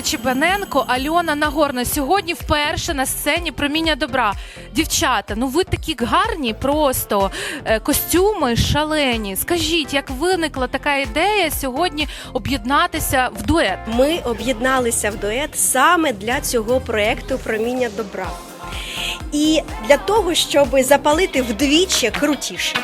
Юлія Чебаненко, Альона Нагорна. Сьогодні вперше на сцені проміння добра. Дівчата, ну ви такі гарні, просто е, костюми шалені. Скажіть, як виникла така ідея сьогодні об'єднатися в дует? Ми об'єдналися в дует саме для цього проекту Проміння добра. І для того, щоб запалити вдвічі крутіше.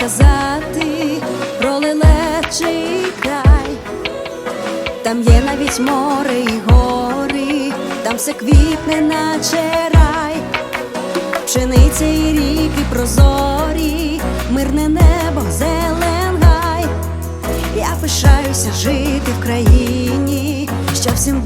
Розказати про лелечий край. Там є навіть море і гори, там все квітне, наче рай, пшениця і ріки прозорі, мирне небо, зелен гай. Я пишаюся жити в країні, що всім